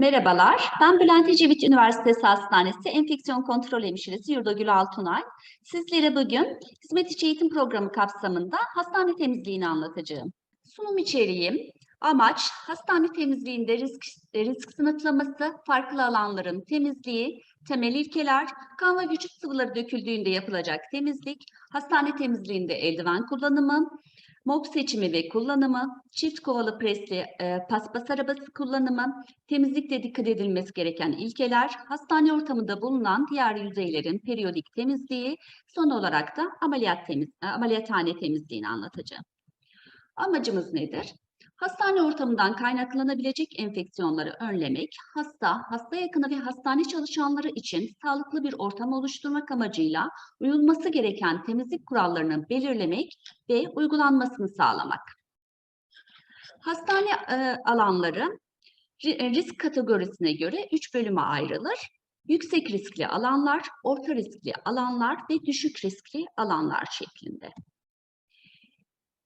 Merhabalar, ben Bülent Ecevit Üniversitesi Hastanesi Enfeksiyon Kontrol Hemşiresi Yurdagül Altunay. Sizlere bugün Hizmet İçi Eğitim Programı kapsamında hastane temizliğini anlatacağım. Sunum içeriğim, amaç hastane temizliğinde risk, risk sınıflaması, farklı alanların temizliği, temel ilkeler, kan ve vücut sıvıları döküldüğünde yapılacak temizlik, hastane temizliğinde eldiven kullanımı, mop seçimi ve kullanımı, çift kovalı presli e, paspas arabası kullanımı, temizlikte dikkat edilmesi gereken ilkeler, hastane ortamında bulunan diğer yüzeylerin periyodik temizliği, son olarak da ameliyat temiz, e, ameliyathane temizliğini anlatacağım. Amacımız nedir? Hastane ortamından kaynaklanabilecek enfeksiyonları önlemek, hasta, hasta yakını ve hastane çalışanları için sağlıklı bir ortam oluşturmak amacıyla uyulması gereken temizlik kurallarını belirlemek ve uygulanmasını sağlamak. Hastane e, alanları ri- risk kategorisine göre üç bölüme ayrılır. Yüksek riskli alanlar, orta riskli alanlar ve düşük riskli alanlar şeklinde.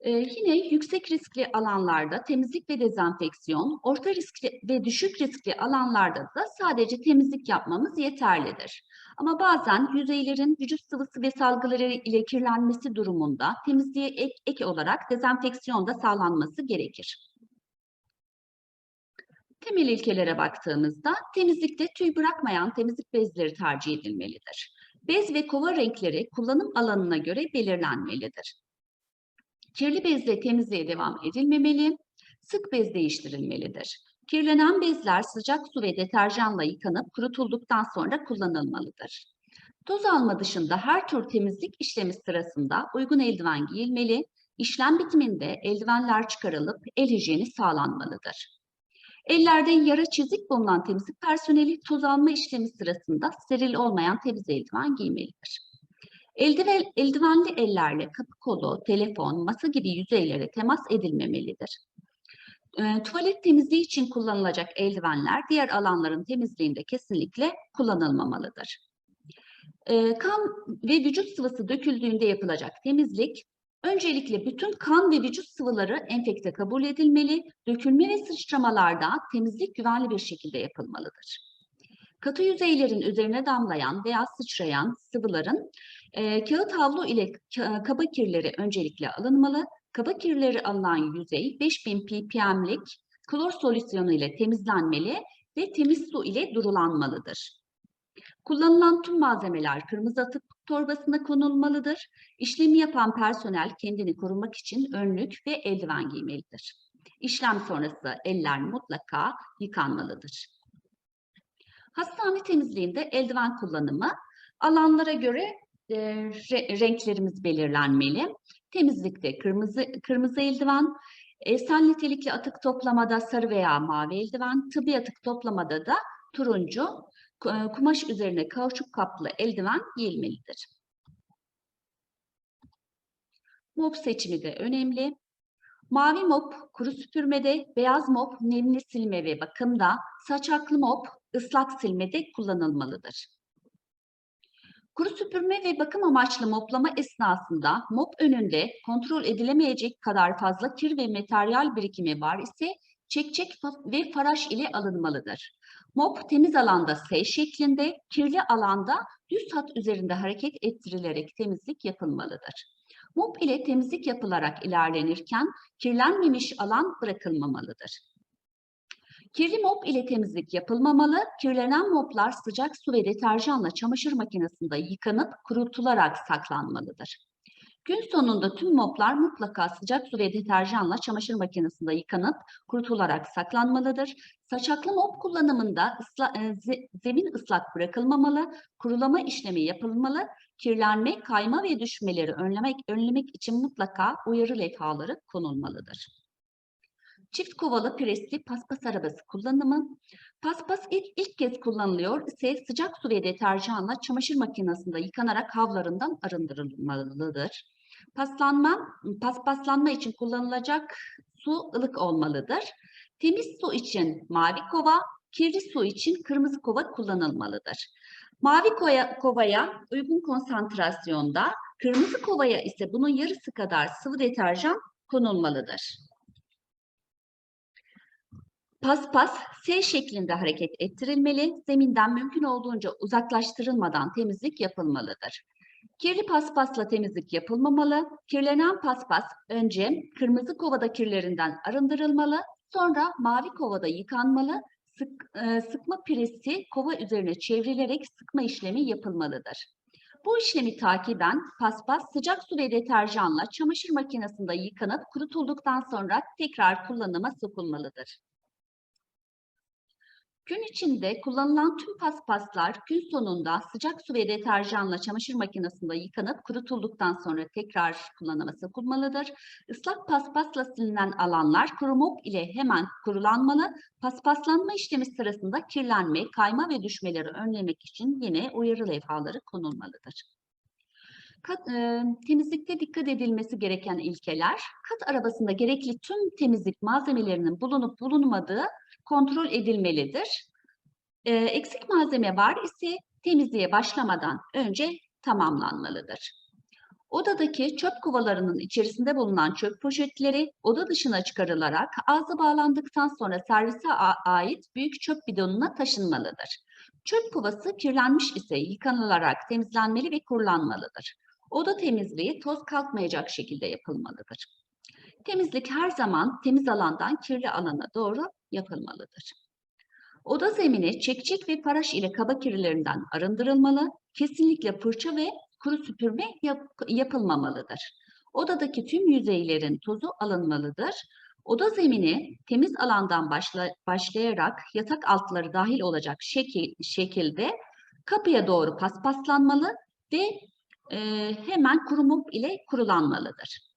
Ee, yine yüksek riskli alanlarda temizlik ve dezenfeksiyon, orta riskli ve düşük riskli alanlarda da sadece temizlik yapmamız yeterlidir. Ama bazen yüzeylerin vücut sıvısı ve salgıları ile kirlenmesi durumunda temizliğe ek, ek olarak dezenfeksiyon da sağlanması gerekir. Temel ilkelere baktığımızda temizlikte tüy bırakmayan temizlik bezleri tercih edilmelidir. Bez ve kova renkleri kullanım alanına göre belirlenmelidir. Kirli bezle temizliğe devam edilmemeli, sık bez değiştirilmelidir. Kirlenen bezler sıcak su ve deterjanla yıkanıp kurutulduktan sonra kullanılmalıdır. Toz alma dışında her tür temizlik işlemi sırasında uygun eldiven giyilmeli, işlem bitiminde eldivenler çıkarılıp el hijyeni sağlanmalıdır. Ellerde yara çizik bulunan temizlik personeli toz alma işlemi sırasında steril olmayan temiz eldiven giymelidir. Eldiven, eldivenli ellerle kapı kolu, telefon, masa gibi yüzeylere temas edilmemelidir. E, tuvalet temizliği için kullanılacak eldivenler diğer alanların temizliğinde kesinlikle kullanılmamalıdır. E, kan ve vücut sıvısı döküldüğünde yapılacak temizlik, öncelikle bütün kan ve vücut sıvıları enfekte kabul edilmeli, dökülme ve sıçramalarda temizlik güvenli bir şekilde yapılmalıdır. Katı yüzeylerin üzerine damlayan veya sıçrayan sıvıların e, kağıt havlu ile ka- kaba kirleri öncelikle alınmalı. Kaba kirleri alınan yüzey 5000 ppm'lik klor solüsyonu ile temizlenmeli ve temiz su ile durulanmalıdır. Kullanılan tüm malzemeler kırmızı atık torbasına konulmalıdır. İşlemi yapan personel kendini korumak için önlük ve eldiven giymelidir. İşlem sonrası eller mutlaka yıkanmalıdır. Hastane temizliğinde eldiven kullanımı alanlara göre e, re- renklerimiz belirlenmeli. Temizlikte kırmızı kırmızı eldiven, esen nitelikli atık toplamada sarı veya mavi eldiven, tıbbi atık toplamada da turuncu, ku- kumaş üzerine kauçuk kaplı eldiven giyilmelidir. Mop seçimi de önemli. Mavi mop kuru süpürmede, beyaz mop nemli silme ve bakımda, saçaklı mop ıslak silmede kullanılmalıdır. Kuru süpürme ve bakım amaçlı moplama esnasında mop önünde kontrol edilemeyecek kadar fazla kir ve materyal birikimi var ise çekçek ve faraş ile alınmalıdır. Mop temiz alanda S şeklinde, kirli alanda düz hat üzerinde hareket ettirilerek temizlik yapılmalıdır. Mop ile temizlik yapılarak ilerlenirken kirlenmemiş alan bırakılmamalıdır. Kirli mop ile temizlik yapılmamalı. Kirlenen moplar sıcak su ve deterjanla çamaşır makinesinde yıkanıp kurutularak saklanmalıdır. Gün sonunda tüm moplar mutlaka sıcak su ve deterjanla çamaşır makinesinde yıkanıp kurutularak saklanmalıdır. Saçaklı mop kullanımında ısla, e, ze- zemin ıslak bırakılmamalı, kurulama işlemi yapılmalı. Kirlenme, kayma ve düşmeleri önlemek önlemek için mutlaka uyarı levhaları konulmalıdır. Çift kovalı presli paspas arabası kullanımı. Paspas ilk, ilk kez kullanılıyor ise sıcak su ve deterjanla çamaşır makinesinde yıkanarak havlarından arındırılmalıdır. Paslanma, paspaslanma için kullanılacak su ılık olmalıdır. Temiz su için mavi kova, kirli su için kırmızı kova kullanılmalıdır. Mavi koya- kovaya uygun konsantrasyonda, kırmızı kovaya ise bunun yarısı kadar sıvı deterjan konulmalıdır. Paspas S şeklinde hareket ettirilmeli, zeminden mümkün olduğunca uzaklaştırılmadan temizlik yapılmalıdır. Kirli paspasla temizlik yapılmamalı. Kirlenen paspas önce kırmızı kovada kirlerinden arındırılmalı, sonra mavi kovada yıkanmalı. Sık, e, sıkma piresi kova üzerine çevrilerek sıkma işlemi yapılmalıdır. Bu işlemi takiben paspas sıcak su ve deterjanla çamaşır makinesinde yıkanıp kurutulduktan sonra tekrar kullanıma sokulmalıdır. Gün içinde kullanılan tüm paspaslar gün sonunda sıcak su ve deterjanla çamaşır makinesinde yıkanıp kurutulduktan sonra tekrar kullanıma sokulmalıdır. Islak paspasla silinen alanlar kuru mop ile hemen kurulanmalı. Paspaslanma işlemi sırasında kirlenme, kayma ve düşmeleri önlemek için yine uyarı levhaları konulmalıdır. Kat, e, temizlikte dikkat edilmesi gereken ilkeler, kat arabasında gerekli tüm temizlik malzemelerinin bulunup bulunmadığı kontrol edilmelidir. E, eksik malzeme var ise temizliğe başlamadan önce tamamlanmalıdır. Odadaki çöp kovalarının içerisinde bulunan çöp poşetleri oda dışına çıkarılarak ağzı bağlandıktan sonra servise ait büyük çöp bidonuna taşınmalıdır. Çöp kovası kirlenmiş ise yıkanılarak temizlenmeli ve kurulanmalıdır. Oda temizliği toz kalkmayacak şekilde yapılmalıdır. Temizlik her zaman temiz alandan kirli alana doğru yapılmalıdır. Oda zemini çekçek ve paraş ile kaba kirlilerinden arındırılmalı, kesinlikle fırça ve kuru süpürme yap yapılmamalıdır. Odadaki tüm yüzeylerin tozu alınmalıdır. Oda zemini temiz alandan başla başlayarak yatak altları dahil olacak şekil şekilde kapıya doğru paspaslanmalı ve e, hemen kuru ile kurulanmalıdır.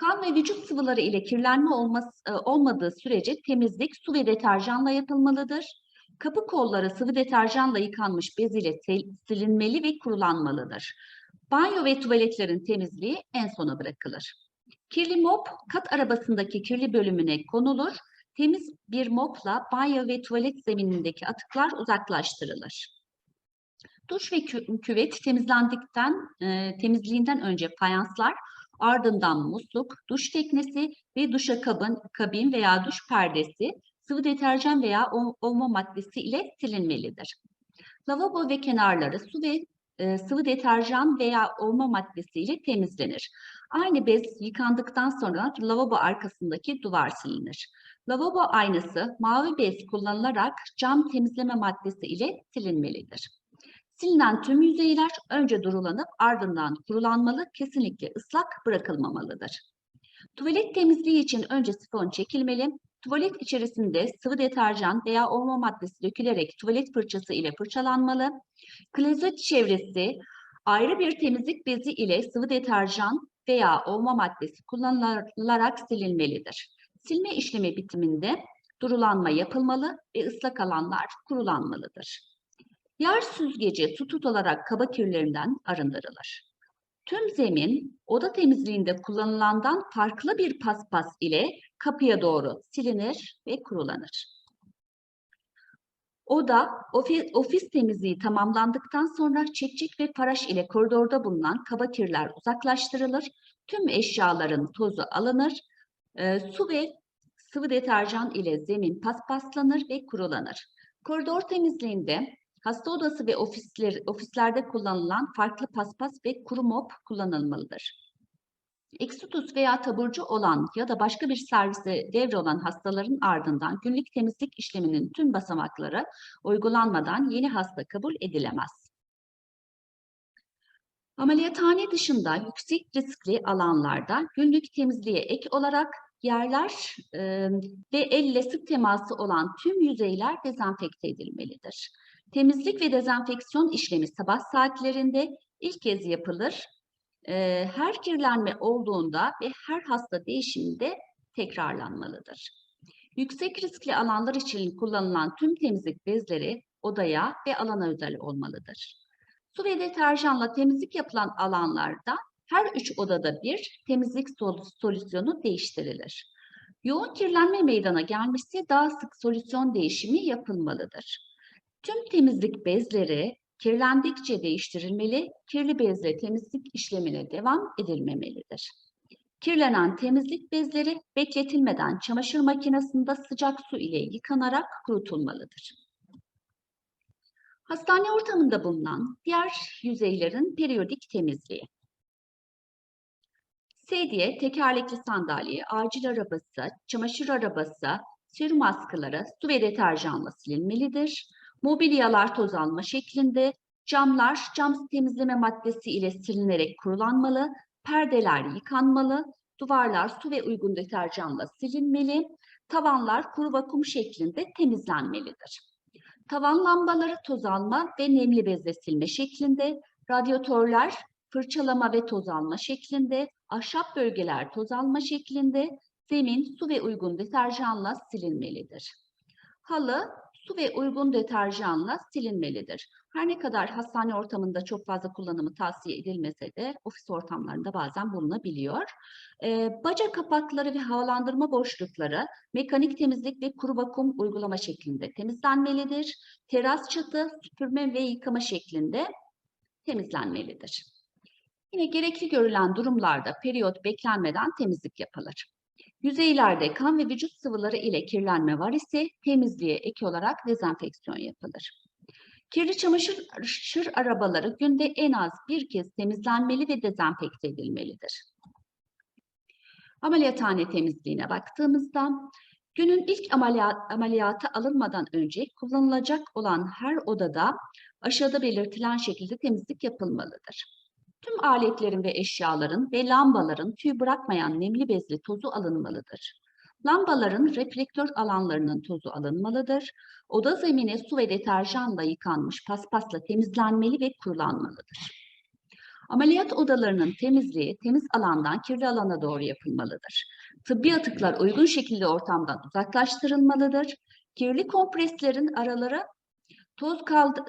Kan ve vücut sıvıları ile kirlenme olması, e, olmadığı sürece temizlik su ve deterjanla yapılmalıdır. Kapı kolları sıvı deterjanla yıkanmış bez ile silinmeli ve kurulanmalıdır. Banyo ve tuvaletlerin temizliği en sona bırakılır. Kirli mop kat arabasındaki kirli bölümüne konulur. Temiz bir mopla banyo ve tuvalet zeminindeki atıklar uzaklaştırılır. Duş ve kü küvet temizlendikten, e, temizliğinden önce fayanslar, ardından musluk, duş teknesi ve duşakabin kabin veya duş perdesi sıvı deterjan veya ovma maddesi ile silinmelidir. Lavabo ve kenarları su ve e, sıvı deterjan veya ovma maddesi ile temizlenir. Aynı bez yıkandıktan sonra lavabo arkasındaki duvar silinir. Lavabo aynası mavi bez kullanılarak cam temizleme maddesi ile silinmelidir. Silinen tüm yüzeyler önce durulanıp ardından kurulanmalı, kesinlikle ıslak bırakılmamalıdır. Tuvalet temizliği için önce sifon çekilmeli, tuvalet içerisinde sıvı deterjan veya ovma maddesi dökülerek tuvalet fırçası ile fırçalanmalı. Klozet çevresi ayrı bir temizlik bezi ile sıvı deterjan veya ovma maddesi kullanılarak silinmelidir. Silme işlemi bitiminde durulanma yapılmalı ve ıslak alanlar kurulanmalıdır. Yer süzgeci su tutularak kaba kirlerinden arındırılır. Tüm zemin oda temizliğinde kullanılandan farklı bir paspas ile kapıya doğru silinir ve kurulanır. Oda, ofis, ofis temizliği tamamlandıktan sonra çekçek ve paraş ile koridorda bulunan kaba kirler uzaklaştırılır. Tüm eşyaların tozu alınır. E, su ve sıvı deterjan ile zemin paspaslanır ve kurulanır. Koridor temizliğinde Hasta odası ve ofisler, ofislerde kullanılan farklı paspas ve kuru mop kullanılmalıdır. Eksitus veya taburcu olan ya da başka bir servise devre olan hastaların ardından günlük temizlik işleminin tüm basamakları uygulanmadan yeni hasta kabul edilemez. Ameliyathane dışında yüksek riskli alanlarda günlük temizliğe ek olarak yerler e, ve elle sık teması olan tüm yüzeyler dezenfekte edilmelidir. Temizlik ve dezenfeksiyon işlemi sabah saatlerinde ilk kez yapılır. E, her kirlenme olduğunda ve her hasta değişiminde tekrarlanmalıdır. Yüksek riskli alanlar için kullanılan tüm temizlik bezleri odaya ve alana özel olmalıdır. Su ve deterjanla temizlik yapılan alanlarda her üç odada bir temizlik solüsyonu değiştirilir. Yoğun kirlenme meydana gelmişse daha sık solüsyon değişimi yapılmalıdır. Tüm temizlik bezleri kirlendikçe değiştirilmeli, kirli bezle temizlik işlemine devam edilmemelidir. Kirlenen temizlik bezleri bekletilmeden çamaşır makinesinde sıcak su ile yıkanarak kurutulmalıdır. Hastane ortamında bulunan diğer yüzeylerin periyodik temizliği. Sedye, tekerlekli sandalye, acil arabası, çamaşır arabası, serum askıları su ve deterjanla silinmelidir. Mobilyalar toz alma şeklinde, camlar cam temizleme maddesi ile silinerek kurulanmalı, perdeler yıkanmalı, duvarlar su ve uygun deterjanla silinmeli, tavanlar kuru vakum şeklinde temizlenmelidir. Tavan lambaları toz alma ve nemli bezle silme şeklinde, radyatörler fırçalama ve toz alma şeklinde, ahşap bölgeler toz alma şeklinde, zemin su ve uygun deterjanla silinmelidir. Halı su ve uygun deterjanla silinmelidir. Her ne kadar hastane ortamında çok fazla kullanımı tavsiye edilmese de ofis ortamlarında bazen bulunabiliyor. Ee, baca kapakları ve havalandırma boşlukları mekanik temizlik ve kuru vakum uygulama şeklinde temizlenmelidir. Teras çatı süpürme ve yıkama şeklinde temizlenmelidir. Yine gerekli görülen durumlarda periyot beklenmeden temizlik yapılır. Yüzeylerde kan ve vücut sıvıları ile kirlenme var ise temizliğe ek olarak dezenfeksiyon yapılır. Kirli çamaşır arabaları günde en az bir kez temizlenmeli ve dezenfekte edilmelidir. Ameliyathane temizliğine baktığımızda günün ilk ameliyat, ameliyata alınmadan önce kullanılacak olan her odada aşağıda belirtilen şekilde temizlik yapılmalıdır. Tüm aletlerin ve eşyaların ve lambaların tüy bırakmayan nemli bezli tozu alınmalıdır. Lambaların reflektör alanlarının tozu alınmalıdır. Oda zemini su ve deterjanla yıkanmış paspasla temizlenmeli ve kurulanmalıdır. Ameliyat odalarının temizliği temiz alandan kirli alana doğru yapılmalıdır. Tıbbi atıklar uygun şekilde ortamdan uzaklaştırılmalıdır. Kirli kompreslerin araları toz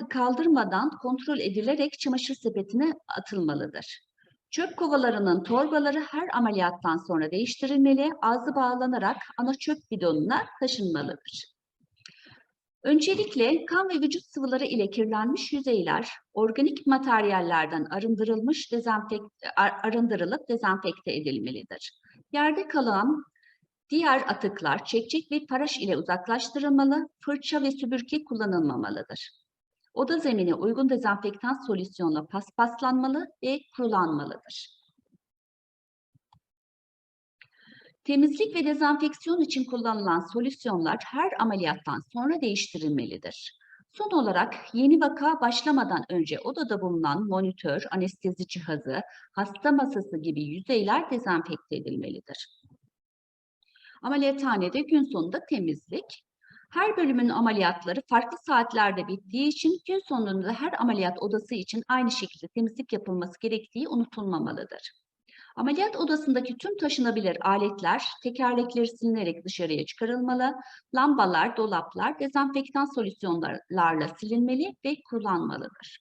kaldırmadan kontrol edilerek çamaşır sepetine atılmalıdır. Çöp kovalarının torbaları her ameliyattan sonra değiştirilmeli, ağzı bağlanarak ana çöp bidonuna taşınmalıdır. Öncelikle kan ve vücut sıvıları ile kirlenmiş yüzeyler organik materyallerden arındırılmış dezenfek arındırılıp dezenfekte edilmelidir. Yerde kalan diğer atıklar çekçek ve paraş ile uzaklaştırılmalı, fırça ve süpürge kullanılmamalıdır. Oda zemini uygun dezenfektan solüsyonla paspaslanmalı ve kurulanmalıdır. Temizlik ve dezenfeksiyon için kullanılan solüsyonlar her ameliyattan sonra değiştirilmelidir. Son olarak yeni vaka başlamadan önce odada bulunan monitör, anestezi cihazı, hasta masası gibi yüzeyler dezenfekte edilmelidir. Ameliyathanede gün sonunda temizlik. Her bölümün ameliyatları farklı saatlerde bittiği için gün sonunda her ameliyat odası için aynı şekilde temizlik yapılması gerektiği unutulmamalıdır. Ameliyat odasındaki tüm taşınabilir aletler tekerlekleri silinerek dışarıya çıkarılmalı, lambalar, dolaplar dezenfektan solüsyonlarla silinmeli ve kurulanmalıdır.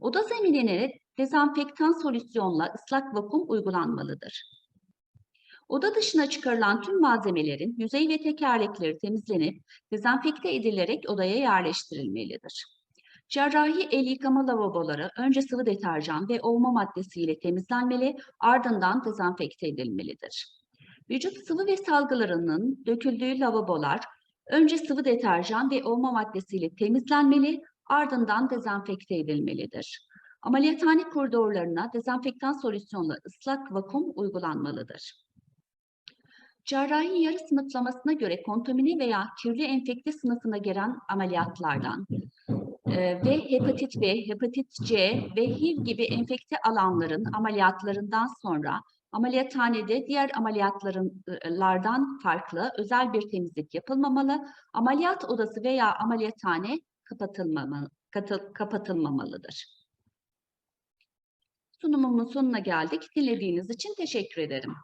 Oda zeminine dezenfektan solüsyonla ıslak vakum uygulanmalıdır. Oda dışına çıkarılan tüm malzemelerin yüzey ve tekerlekleri temizlenip dezenfekte edilerek odaya yerleştirilmelidir. Cerrahi el yıkama lavaboları önce sıvı deterjan ve ovma maddesiyle temizlenmeli, ardından dezenfekte edilmelidir. Vücut sıvı ve salgılarının döküldüğü lavabolar önce sıvı deterjan ve ovma maddesiyle temizlenmeli, ardından dezenfekte edilmelidir. Ameliyathane koridorlarına dezenfektan solüsyonla ıslak vakum uygulanmalıdır. Cerrahi yarı sınıflamasına göre kontamine veya kirli enfekte sınıfına giren ameliyatlardan e, ve hepatit B, hepatit C ve HIV gibi enfekte alanların ameliyatlarından sonra ameliyathanede diğer ameliyatlardan farklı özel bir temizlik yapılmamalı, ameliyat odası veya ameliyathane kapatılmamalı, kapatılmamalıdır. Sunumumun sonuna geldik. Dinlediğiniz için teşekkür ederim.